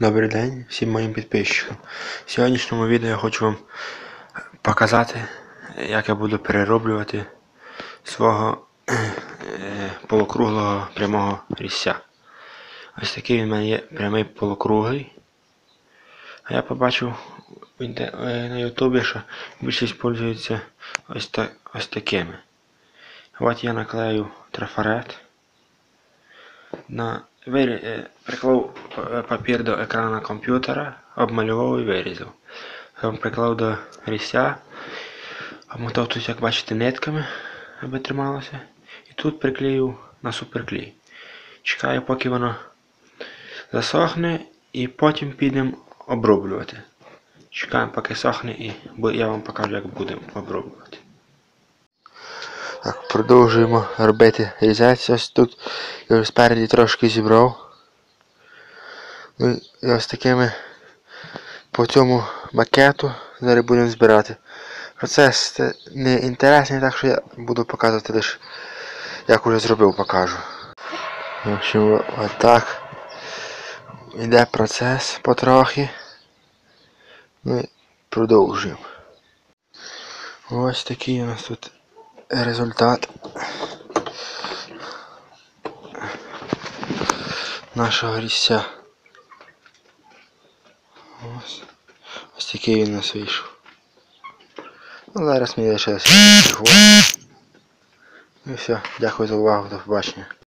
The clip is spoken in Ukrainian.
Добрий день всім моїм підписчикам. В сьогоднішньому відео я хочу вам показати, як я буду перероблювати свого е, полукруглого прямого різця. Ось такий він в мене є прямий полукруглий. А я побачив е, на ютубі, що більшість пользуються ось, та, ось такими. От я наклею трафарет на вирі... е, приклав е, папір до екрану комп'ютера, обмалював і вирізав. Потім приклав до різця, обмотав тут, як бачите, нитками, аби трималося. І тут приклеїв на суперклей. Чекаю, поки воно засохне, і потім підемо оброблювати. Чекаємо, поки сохне, і я вам покажу, як будемо оброблювати. Так, продовжуємо робити різець. Ось тут я вже спереді трошки зібрав. Ну і ось такими по цьому макету зараз будемо збирати. Процес не інтересний, так що я буду показувати лише як уже зробив, покажу. В общем, отак йде процес потрохи. Ну і продовжуємо. Ось такий у нас тут результат нашого різця. Ось. Ось такий він у нас вийшов. Ну, зараз мені лишилося. Ну і все, дякую за увагу, до побачення.